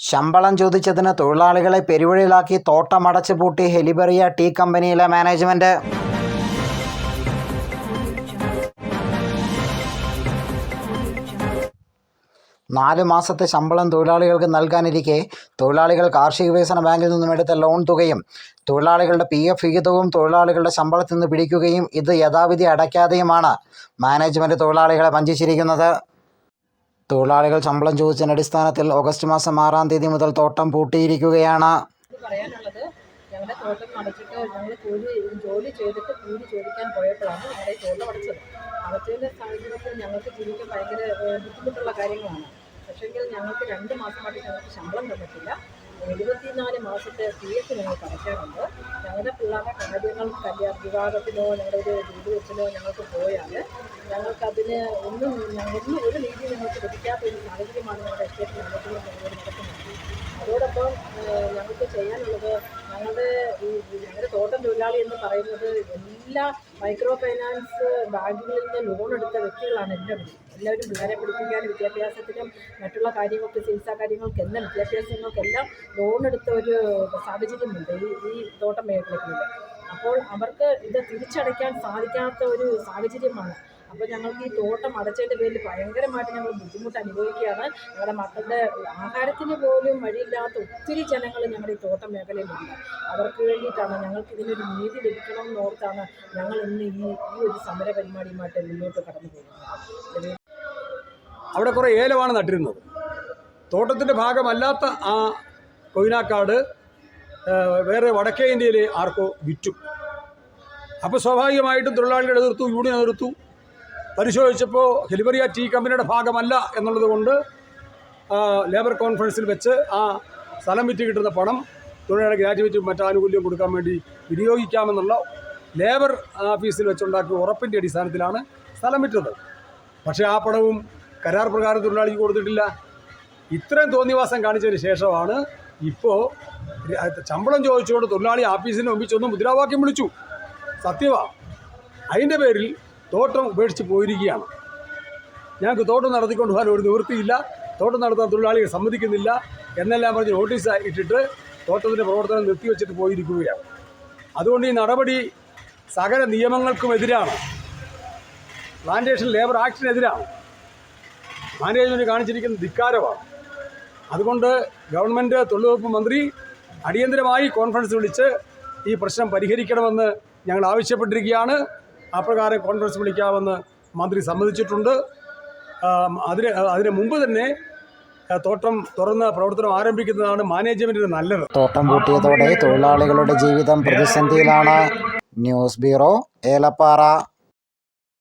ശമ്പളം ചോദിച്ചതിന് തൊഴിലാളികളെ പെരുവഴിയിലാക്കി തോട്ടമടച്ചു പൂട്ടി ഹെലിബറിയ ടീ കമ്പനിയിലെ മാനേജ്മെന്റ്. നാല് മാസത്തെ ശമ്പളം തൊഴിലാളികൾക്ക് നൽകാനിരിക്കെ തൊഴിലാളികൾ കാർഷിക വികസന ബാങ്കിൽ നിന്നും എടുത്ത ലോൺ തുകയും തൊഴിലാളികളുടെ പി എഫ് വിഹിതവും തൊഴിലാളികളുടെ ശമ്പളത്തിൽ നിന്ന് പിടിക്കുകയും ഇത് യഥാവിധി അടയ്ക്കാതെയുമാണ് മാനേജ്മെന്റ് തൊഴിലാളികളെ വഞ്ചിച്ചിരിക്കുന്നത്. തൊഴിലാളികൾ ശമ്പളം ചോദിച്ചതിന്റെ അടിസ്ഥാനത്തിൽ ഓഗസ്റ്റ് മാസം ആറാം തീയതി മുതൽ തോട്ടം പൂട്ടിയിരിക്കുകയാണ്. പറയാനുള്ളത് തോട്ടം അടച്ചിട്ട് ജോലി ചെയ്തിട്ട് ചോദിക്കാൻ സാഹചര്യത്തിൽ ഞങ്ങൾക്ക് ഭയങ്കര ബുദ്ധിമുട്ടുള്ള കാര്യങ്ങളാണ്. പക്ഷേങ്കിൽ ഞങ്ങൾക്ക് രണ്ട് മാസമായിട്ട് ഞങ്ങൾക്ക് ശമ്പളം തന്നിട്ടില്ല. എഴുപത്തിനാല് മാസത്തെ പി എഫ് ഞങ്ങൾക്ക് അടയ്ക്കാനുണ്ട് ഞങ്ങളുടെ പിള്ളേരുടെ കാര്യങ്ങൾ കല്യാണ വിവാഹത്തിനോ ഞങ്ങളുടെ ഒരു വീട് വെച്ചിനോ ഞങ്ങൾക്ക് പോയാൽ ഞങ്ങൾക്കതിന് ഒന്നും ഞങ്ങൾ ഒന്നും ഒരു രീതി ഞങ്ങൾക്ക് ലഭിക്കാത്ത ഒരു സാഹചര്യമാണ് ഞങ്ങളുടെ എസ്റ്റേറ്റ് നടത്തുന്നത് ഞങ്ങൾ നടക്കുന്നത് അതോടൊപ്പം ഞങ്ങൾക്ക് ചെയ്യാനുള്ളത് ഞങ്ങളുടെ ഈ ഞങ്ങളുടെ തോട്ടം തൊഴിലാളി എന്ന് പറയുന്നത് എല്ലാ മൈക്രോ ഫൈനാൻസ് ബാങ്കുകളിൽ നിന്ന് ലോൺ എടുത്ത വ്യക്തികളാണ് എല്ലാവരും എല്ലാവരും പിള്ളേരെ പഠിപ്പിക്കാനും വിദ്യാഭ്യാസത്തിനും മറ്റുള്ള കാര്യങ്ങൾക്ക് ചികിത്സാ കാര്യങ്ങൾക്ക് എല്ലാം വിദ്യാഭ്യാസങ്ങൾക്കെല്ലാം ലോൺ എടുത്ത ഒരു സാഹചര്യമുണ്ട് ഈ ഈ തോട്ടം മേഖലകളിൽ അപ്പോൾ അവർക്ക് ഇത് തിരിച്ചടയ്ക്കാൻ സാധിക്കാത്ത ഒരു സാഹചര്യമാണ് അപ്പോൾ ഞങ്ങൾക്ക് ഈ തോട്ടം അടച്ചതിന്റെ പേരിൽ ഭയങ്കരമായിട്ട് ഞങ്ങൾ ബുദ്ധിമുട്ട് അനുഭവിക്കുകയാണ്. ഞങ്ങളുടെ മക്കളുടെ ആഹാരത്തിന് പോലും വഴിയില്ലാത്ത ഒത്തിരി ജനങ്ങൾ ഞങ്ങളുടെ ഈ തോട്ടം മേഖലയിലുണ്ട്. അവർക്ക് വേണ്ടിയിട്ടാണ് ഞങ്ങൾക്ക് ഇതിനൊരു നീതി ലഭിക്കണം എന്നോർത്താണ് ഞങ്ങൾ ഇന്ന് ഈ ഈ ഒരു സമര പരിപാടിയുമായിട്ട് മുന്നോട്ട് കടന്നു പോകുന്നത്. അവിടെ കുറേ ഏലമാണ് നട്ടിരുന്നത്. തോട്ടത്തിന്റെ ഭാഗമല്ലാത്ത ആ കൊയിനാക്കാട് വേറെ വടക്കേ ഇന്ത്യയിൽ ആർക്കോ വിറ്റു. അപ്പോൾ സ്വാഭാവികമായിട്ടും തൊഴിലാളികളെ എതിർത്തു യൂണിയൻ എതിർത്തു പരിശോധിച്ചപ്പോൾ ഹെലിബറിയ ടീ കമ്പനിയുടെ ഭാഗമല്ല എന്നുള്ളത് കൊണ്ട് ലേബർ കോൺഫറൻസിൽ വെച്ച് ആ സ്ഥലം വിറ്റ് കിട്ടുന്ന പണം തൊഴിലാളി ഗ്രാജുവേറ്റ് മറ്റാനുകൂല്യം കൊടുക്കാൻ വേണ്ടി വിനിയോഗിക്കാമെന്നുള്ള ലേബർ ഓഫീസിൽ വെച്ചുണ്ടാക്കിയ ഉറപ്പിന്റെ അടിസ്ഥാനത്തിലാണ് സ്ഥലം വിറ്റത്. പക്ഷേ ആ പണവും കരാർ പ്രകാരം തൊഴിലാളിക്ക് കൊടുത്തിട്ടില്ല. ഇത്രയും തോന്നിവാസം കാണിച്ചതിന് ശേഷമാണ് ഇപ്പോൾ ശമ്പളം ചോദിച്ചുകൊണ്ട് തൊഴിലാളി ഓഫീസിന് മുമ്പിൽ മുദ്രാവാക്യം വിളിച്ചു. സത്യവാ. അതിന്റെ പേരിൽ തോട്ടം ഉപേക്ഷിച്ച് പോയിരിക്കുകയാണ്. ഞങ്ങൾക്ക് തോട്ടം നടത്തിക്കൊണ്ട് പോകാൻ ഒരു നിവൃത്തിയില്ല. തോട്ടം നടത്താൻ തൊഴിലാളികൾ സമ്മതിക്കുന്നില്ല. എന്നെല്ലാം പറഞ്ഞ് നോട്ടീസ് ഇട്ടിട്ട് തോട്ടത്തിന്റെ പ്രവർത്തനം നിർത്തിവെച്ചിട്ട് പോയിരിക്കുകയാണ്. അതുകൊണ്ട് ഈ നടപടി സകല നിയമങ്ങൾക്കും എതിരാണ്. പ്ലാന്റേഷൻ ലേബർ ആക്ടിനെതിരാണ് മാനേജ്മെന്റ് കാണിച്ചിരിക്കുന്ന ധിക്കാരമാണ്. അതുകൊണ്ട് ഗവൺമെന്റ് തൊഴിലുറപ്പ് മന്ത്രി അടിയന്തരമായി കോൺഫറൻസ് വിളിച്ച് ഈ പ്രശ്നം പരിഹരിക്കണമെന്ന് ഞങ്ങൾ ആവശ്യപ്പെട്ടിരിക്കുകയാണ്. അപ്രകാരം കോൺഫറൻസ് വിളിക്കാമെന്ന് മന്ത്രി സമ്മതിച്ചിട്ടുണ്ട്. അതിന് അതിന് മുമ്പ് തന്നെ തോട്ടം തുറന്ന് പ്രവർത്തനം ആരംഭിക്കുന്നതാണ് മാനേജ്മെന്റിന് നല്ലത്. തോട്ടം പൂട്ടിയതോടെ തൊഴിലാളികളുടെ ജീവിതം പ്രതിസന്ധിയിലാണ്. News bureau Elappara.